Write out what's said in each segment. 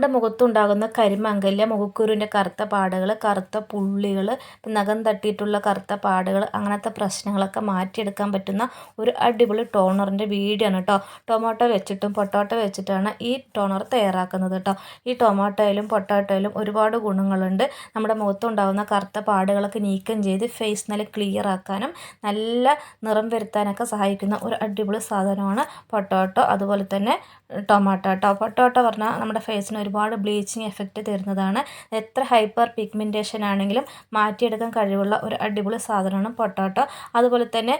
നമ്മുടെ മുഖത്തുണ്ടാകുന്ന കരിമംഗല്യ മുഖക്കുരുവിന്റെ കറുത്ത പാടുകൾ കറുത്ത പുള്ളികൾ നഖം തട്ടിയിട്ടുള്ള കറുത്ത പാടുകൾ അങ്ങനത്തെ പ്രശ്നങ്ങളൊക്കെ മാറ്റിയെടുക്കാൻ പറ്റുന്ന ഒരു അടിപൊളി ടോണറിന്റെ വീഡിയോ ആണ് കേട്ടോ. ടൊമാറ്റോ വെച്ചിട്ടും പൊട്ടോട്ടോ വെച്ചിട്ടാണ് ഈ ടോണർ തയ്യാറാക്കുന്നത് കേട്ടോ. ഈ ടൊമാറ്റോയിലും പൊട്ടോട്ടോയിലും ഒരുപാട് ഗുണങ്ങളുണ്ട്. നമ്മുടെ മുഖത്തുണ്ടാകുന്ന കറുത്ത പാടുകളൊക്കെ നീക്കം ചെയ്ത് ഫേസ് നല്ല ക്ലിയർ ആക്കാനും നല്ല നിറം വരുത്താനൊക്കെ സഹായിക്കുന്ന ഒരു അടിപൊളി സാധനമാണ് പൊട്ടോട്ടോ. അതുപോലെ തന്നെ ടൊമാറ്റോ കേട്ടോ. പൊട്ടോട്ടോ പറഞ്ഞാൽ നമ്മുടെ ഫേസിന് ഒരുപാട് ബ്ലീച്ചിങ് എഫക്റ്റ് തരുന്നതാണ്. എത്ര ഹൈപ്പർ പിഗ്മെന്റേഷൻ ആണെങ്കിലും മാറ്റിയെടുക്കാൻ കഴിവുള്ള ഒരു അടിപൊളി സാധനമാണ് പൊട്ടാട്ടോ അതുപോലെ തന്നെ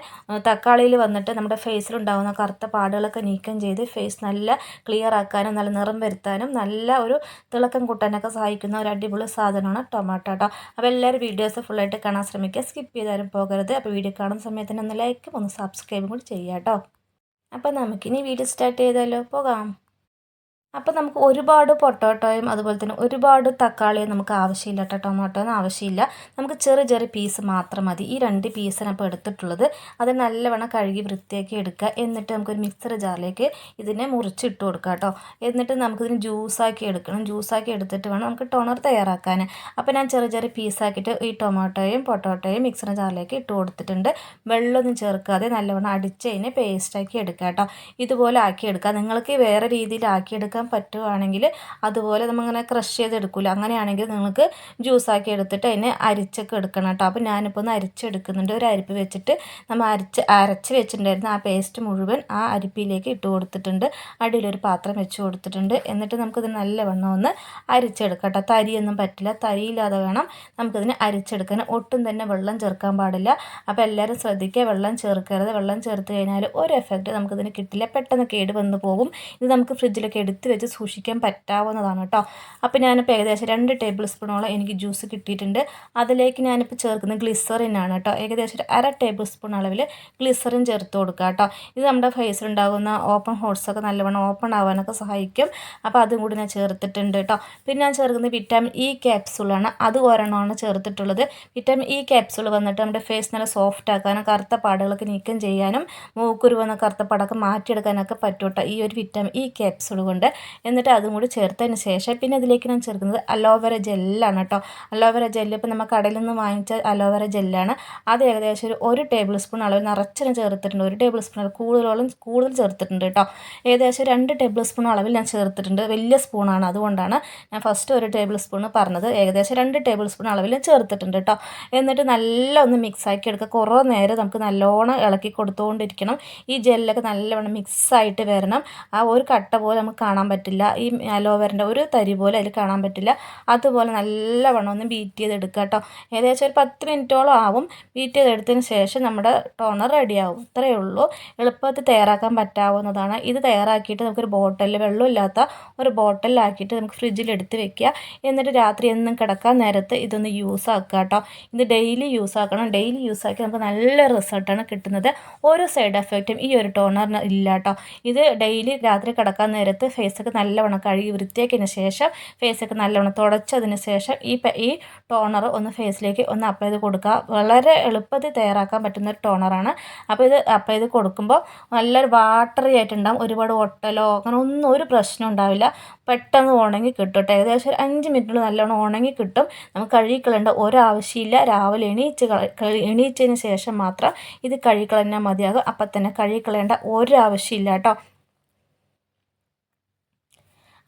തക്കാളിയിൽ വന്നിട്ട് നമ്മുടെ ഫേസിലുണ്ടാകുന്ന കറുത്ത പാടുകളൊക്കെ നീക്കം ചെയ്ത് ഫേസ് നല്ല ക്ലിയർ ആക്കാനും നല്ല നിറം വരുത്താനും നല്ല ഒരു തിളക്കം കൂട്ടാനൊക്കെ സഹായിക്കുന്ന ഒരു അടിപൊളി സാധനമാണ് ടൊമാറ്റോ കേട്ടോ അപ്പോൾ എല്ലാവരും വീഡിയോസ് ഫുള്ളായിട്ട് കാണാൻ ശ്രമിക്കുക. സ്കിപ്പ് ചെയ്താലും പോകരുത്. അപ്പോൾ വീഡിയോ കാണുന്ന സമയത്ത് തന്നെ ഒന്ന് ലൈക്കും ഒന്ന് സബ്സ്ക്രൈബും കൂടി ചെയ്യാം കേട്ടോ അപ്പോൾ നമുക്കിനി വീഡിയോ സ്റ്റാർട്ട് ചെയ്താലോ? പോകാം. അപ്പോൾ നമുക്ക് ഒരുപാട് പൊട്ടോട്ടോയും അതുപോലെ തന്നെ ഒരുപാട് തക്കാളിയും നമുക്ക് ആവശ്യമില്ല കേട്ടോ. ടൊമാറ്റോയൊന്നും ആവശ്യമില്ല. നമുക്ക് ചെറിയ ചെറിയ പീസ് മാത്രം മതി. ഈ രണ്ട് പീസാണ് അപ്പോൾ എടുത്തിട്ടുള്ളത്. അത് നല്ലവണ്ണം കഴുകി വൃത്തിയാക്കി എടുക്കുക. എന്നിട്ട് നമുക്കൊരു മിക്സർ ജാറിലേക്ക് ഇതിനെ മുറിച്ചിട്ട് കൊടുക്കുക കേട്ടോ. എന്നിട്ട് നമുക്കിതിന് ജ്യൂസാക്കി എടുക്കണം. ജ്യൂസാക്കി എടുത്തിട്ട് വേണം നമുക്ക് ടോണർ തയ്യാറാക്കാൻ. അപ്പോൾ ഞാൻ ചെറിയ ചെറിയ പീസാക്കിയിട്ട് ഈ ടൊമാറ്റോയും പൊട്ടോട്ടോയും മിക്സർ ജാറിലേക്ക് ഇട്ട് കൊടുത്തിട്ടുണ്ട്. വെള്ളമൊന്നും ചേർക്കാതെ നല്ലവണ്ണം അടിച്ച് അതിനെ പേസ്റ്റാക്കി എടുക്കുക കേട്ടോ. ഇതുപോലെ ആക്കി എടുക്കുക. നിങ്ങൾക്ക് വേറെ രീതിയിൽ ആക്കിയെടുക്കാൻ എടുക്കാൻ പറ്റുവാണെങ്കിൽ അതുപോലെ നമ്മളിങ്ങനെ ക്രഷ് ചെയ്തെടുക്കില്ല അങ്ങനെയാണെങ്കിൽ നിങ്ങൾക്ക് ജ്യൂസാക്കി എടുത്തിട്ട് അതിനെ അരിച്ചൊക്കെ എടുക്കണം കേട്ടോ. അപ്പോൾ ഞാനിപ്പോൾ ഒന്ന് അരിച്ചെടുക്കുന്നുണ്ട്. ഒരു അരിപ്പ് വെച്ചിട്ട് നമ്മൾ അരച്ച് അരച്ച് വെച്ചിട്ടുണ്ടായിരുന്നു. ആ പേസ്റ്റ് മുഴുവൻ ആ അരിപ്പിയിലേക്ക് ഇട്ട് കൊടുത്തിട്ടുണ്ട്. അടിയിലൊരു പാത്രം വെച്ച് കൊടുത്തിട്ടുണ്ട്. എന്നിട്ട് നമുക്കിത് നല്ലവണ്ണം ഒന്ന് അരിച്ചെടുക്കാം കേട്ടോ. തരിയൊന്നും പറ്റില്ല. തരിയില്ലാതെ വേണം നമുക്കിതിനെ അരിച്ചെടുക്കാൻ. ഒട്ടും തന്നെ വെള്ളം ചേർക്കാൻ പാടില്ല. അപ്പോൾ എല്ലാവരും ശ്രദ്ധിക്കുക. വെള്ളം ചേർക്കരുത്. വെള്ളം ചേർത്ത് കഴിഞ്ഞാൽ ഒരു എഫക്റ്റ് നമുക്കിതിന് കിട്ടില്ല. പെട്ടെന്ന് കേട് വന്ന് പോകും. ഇത് നമുക്ക് ഫ്രിഡ്ജിലൊക്കെ എടുത്ത് വെച്ച് സൂക്ഷിക്കാൻ പറ്റാവുന്നതാണ് കേട്ടോ. അപ്പോൾ ഞാനിപ്പോൾ ഏകദേശം രണ്ട് ടേബിൾ സ്പൂണോളം എനിക്ക് ജ്യൂസ് കിട്ടിയിട്ടുണ്ട്. അതിലേക്ക് ഞാനിപ്പോൾ ചേർക്കുന്നത് ഗ്ലിസറിനാണ് കേട്ടോ. ഏകദേശം ഒരു അര ടേബിൾ സ്പൂൺ അളവിൽ ഗ്ലിസറിൻ ചേർത്ത് കൊടുക്കുക കേട്ടോ. ഇത് നമ്മുടെ ഫേസിലുണ്ടാകുന്ന ഓപ്പൺ ഹോട്ട്സൊക്കെ നല്ലവണ്ണം ഓപ്പൺ ആവാനൊക്കെ സഹായിക്കും. അപ്പോൾ അതും കൂടി ഞാൻ ചേർത്തിട്ടുണ്ട് കേട്ടോ. പിന്നെ ഞാൻ ചേർക്കുന്നത് വിറ്റാമിൻ ഇ ക്യാപ്സൂളാണ് അത് ഒരെണ്ണമാണ് ചേർത്തിട്ടുള്ളത്. വിറ്റാമിൻ ഇ ക്യാപ്സൂൾ വന്നിട്ട് നമ്മുടെ ഫേസ് നല്ല സോഫ്റ്റ് ആക്കാനും കറുത്ത പാടുകളൊക്കെ നീക്കം ചെയ്യാനും മൂക്കുരുവെന്ന കറുത്ത പാടൊക്കെ മാറ്റിയെടുക്കാനൊക്കെ പറ്റും കേട്ടോ ഈ ഒരു വിറ്റാമിൻ ഇ ക്യാപ്സൂൾ കൊണ്ട്. എന്നിട്ട് അതും കൂടി ചേർത്തതിന് ശേഷം പിന്നെ അതിലേക്ക് ഞാൻ ചേർക്കുന്നത് അലോവേര ജെല്ലാണ് കേട്ടോ അലോവേര ജെല്ല് ഇപ്പോൾ നമ്മൾ കടയിൽ നിന്ന് വാങ്ങിച്ച അലോവേര ജെല്ലാണ് അത് ഏകദേശം ഒരു ഒരു ടേബിൾ സ്പൂൺ അളവിൽ നിറച്ചിന് ചേർത്തിട്ടുണ്ട്. ഒരു ടേബിൾ സ്പൂൺ കൂടുതലോളം കൂടുതൽ ചേർത്തിട്ടുണ്ട് കേട്ടോ ഏകദേശം രണ്ട് ടേബിൾ സ്പൂൺ അളവിൽ ഞാൻ ചേർത്തിട്ടുണ്ട്. വലിയ സ്പൂണാണ് അതുകൊണ്ടാണ് ഞാൻ ഫസ്റ്റ് ഒരു ടേബിൾ സ്പൂൺ പറഞ്ഞത്. ഏകദേശം രണ്ട് ടേബിൾ സ്പൂൺ അളവിൽ ചേർത്തിട്ടുണ്ട് കേട്ടോ എന്നിട്ട് നല്ല ഒന്ന് മിക്സ് ആക്കി എടുക്കുക. കുറേ നേരം നമുക്ക് നല്ലോണം ഇളക്കി കൊടുത്തുകൊണ്ടിരിക്കണം. ഈ ജെല്ലൊക്കെ നല്ലവണ്ണം മിക്സ് ആയിട്ട് വരണം. ആ ഒരു കട്ട പോലെ നമുക്ക് കാണാൻ പറ്റില്ല. ഈ അലോവേറിന്റെ ഒരു തരി പോലെ അതിൽ കാണാൻ പറ്റില്ല. അതുപോലെ നല്ലവണ്ണം ഒന്ന് ബീറ്റ് ചെയ്തെടുക്കുക കേട്ടോ. ഏകദേശം ഒരു പത്ത് മിനിറ്റോളം ആവും. ബീറ്റ് ചെയ്തെടുത്തതിന് ശേഷം നമ്മുടെ ടോണർ റെഡിയാവും ഇത്രയേ ഉള്ളൂ. എളുപ്പത്തിൽ തയ്യാറാക്കാൻ പറ്റാവുന്നതാണ്. ഇത് തയ്യാറാക്കിയിട്ട് നമുക്കൊരു ബോട്ടിൽ വെള്ളമില്ലാത്ത ഒരു ബോട്ടിലാക്കിയിട്ട് നമുക്ക് ഫ്രിഡ്ജിൽ എടുത്ത് വെക്കുക. എന്നിട്ട് രാത്രി എന്നും കിടക്കാൻ നേരത്ത് ഇതൊന്ന് യൂസ് ആക്കുക കേട്ടോ. ഇത് ഡെയിലി യൂസ് ആക്കണം. ഡെയിലി യൂസ് ആക്കി നമുക്ക് നല്ല റിസൾട്ടാണ് കിട്ടുന്നത്. ഓരോ സൈഡ് എഫക്റ്റും ഈ ഒരു ടോണറിന് ഇല്ല കേട്ടോ. ഇത് ഡെയിലി രാത്രി കിടക്കാൻ നേരത്ത് ഫേസ് ഫേസൊക്കെ നല്ലവണ്ണം കഴുകി വൃത്തിയാക്കിയതിന് ശേഷം ഫേസൊക്കെ നല്ലവണ്ണം തുടച്ചതിന് ശേഷം ഈ ഈ ടോണർ ഒന്ന് ഫേസിലേക്ക് ഒന്ന് അപ്ലൈ ചെയ്ത് കൊടുക്കുക. വളരെ എളുപ്പത്തിൽ തയ്യാറാക്കാൻ പറ്റുന്ന ഒരു ടോണറാണ്. അപ്പോൾ ഇത് അപ്ലൈ ചെയ്ത് കൊടുക്കുമ്പോൾ നല്ലൊരു വാട്ടറി ആയിട്ടുണ്ടാകും ഒരുപാട് ഒട്ടലോ അങ്ങനെ ഒന്നും ഒരു പ്രശ്നം ഉണ്ടാവില്ല. പെട്ടെന്ന് ഉണങ്ങി കിട്ടും കേട്ടോ. ഏകദേശം അഞ്ച് മിനിറ്റിൽ നല്ലവണ്ണം ഉണങ്ങി കിട്ടും. നമുക്ക് കഴുകിക്കളേണ്ട ഒരാവശ്യമില്ല. രാവിലെ എണീച്ച് എണീച്ചതിന് ശേഷം മാത്രം ഇത് കഴുകിക്കളഞ്ഞാൽ മതിയാകും. അപ്പം തന്നെ കഴുകിക്കളയേണ്ട ഒരാവശ്യമില്ല കേട്ടോ.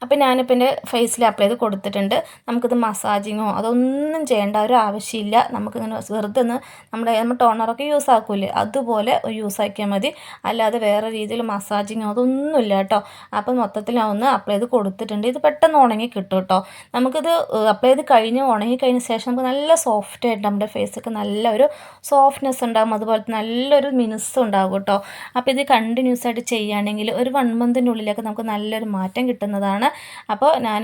അപ്പോൾ ഞാനിപ്പോൾ എന്റെ ഫേസിൽ അപ്ലൈ ചെയ്ത് കൊടുത്തിട്ടുണ്ട്. നമുക്കിത് മസാജിങ്ങോ അതൊന്നും ചെയ്യേണ്ട ഒരു ആവശ്യമില്ല. നമുക്കിങ്ങനെ വെറുതെ ഒന്ന് നമ്മുടെ നമ്മൾ ടോണറൊക്കെ യൂസ് ആക്കൂലേ? അതുപോലെ യൂസ് ആക്കിയാൽ മതി. അല്ലാതെ വേറെ രീതിയിൽ മസാജിങ്ങോ അതൊന്നുമില്ല കേട്ടോ. അപ്പോൾ മൊത്തത്തിൽ ഒന്ന് അപ്ലൈ ചെയ്ത് കൊടുത്തിട്ടുണ്ട്. ഇത് പെട്ടെന്ന് ഉണങ്ങി കിട്ടും കേട്ടോ. നമുക്കിത് അപ്ലൈ ചെയ്ത് കഴിഞ്ഞ് ഉണങ്ങി കഴിഞ്ഞ ശേഷം നമുക്ക് നല്ല സോഫ്റ്റ് ആയിട്ട് നമ്മുടെ ഫേസൊക്കെ നല്ലൊരു സോഫ്റ്റ്നെസ് ഉണ്ടാകും അതുപോലെ നല്ലൊരു മിനുസ് ഉണ്ടാകും കേട്ടോ. അപ്പോൾ ഇത് കണ്ടിന്യൂസ് ആയിട്ട് ചെയ്യുകയാണെങ്കിൽ ഒരു വൺ മന്തിന്റെ ഉള്ളിലൊക്കെ നമുക്ക് നല്ലൊരു മാറ്റം കിട്ടുന്നതാണ്. അപ്പോൾ ഞാൻ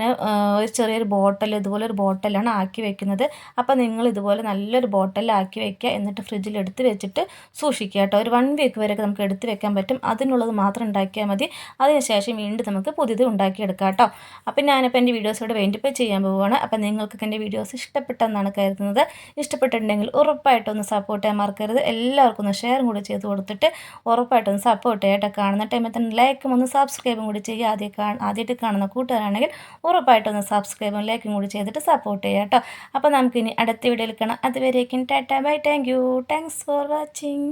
ഒരു ചെറിയൊരു ബോട്ടൽ ഇതുപോലെ ഒരു ബോട്ടലാണ് ആക്കി വെക്കുന്നത്. അപ്പോൾ നിങ്ങൾ ഇതുപോലെ നല്ലൊരു ബോട്ടിലാക്കി വെക്കുക. എന്നിട്ട് ഫ്രിഡ്ജിൽ എടുത്ത് വെച്ചിട്ട് സൂക്ഷിക്കുക കേട്ടോ. ഒരു വൺ വീക്ക് വരെയൊക്കെ നമുക്ക് എടുത്ത് വെക്കാൻ പറ്റും. അതിനുള്ളത് മാത്രം ഉണ്ടാക്കിയാൽ മതി. അതിനുശേഷം വീണ്ടും നമുക്ക് പുതിയത് ഉണ്ടാക്കിയെടുക്കാം കേട്ടോ. അപ്പം ഞാനിപ്പോൾ എന്റെ വീഡിയോസോട് വേണ്ടിപ്പോൾ ചെയ്യാൻ പോവുകയാണ്. അപ്പം നിങ്ങൾക്കൊക്കെ എന്റെ വീഡിയോസ് ഇഷ്ടപ്പെട്ടെന്നാണ് കരുതുന്നത്. ഇഷ്ടപ്പെട്ടിട്ടുണ്ടെങ്കിൽ ഉറപ്പായിട്ടൊന്ന് സപ്പോർട്ട് ചെയ്യാൻ മറക്കരുത്. എല്ലാവർക്കും ഒന്ന് ഷെയറും കൂടി ചെയ്ത് കൊടുത്തിട്ട് ഉറപ്പായിട്ടൊന്ന് സപ്പോർട്ട് ചെയ്യട്ടെ കാണുന്ന ടൈമിൽ തന്നെ ലൈക്കും ഒന്ന് സബ്സ്ക്രൈബും കൂടി ചെയ്യുക. ആദ്യം ആദ്യമായിട്ട് കാണുന്ന കൂട്ടുകാരാണെങ്കിൽ ഉറപ്പായിട്ടൊന്ന് സബ്സ്ക്രൈബും ലൈക്കും കൂടി ചെയ്തിട്ട് സപ്പോർട്ട് ചെയ്യാം കേട്ടോ. അപ്പോൾ നമുക്കിനി അടുത്ത വീഡിയോയിൽ കാണാം. അതുവരേക്കും tata bye thank you thanks for watching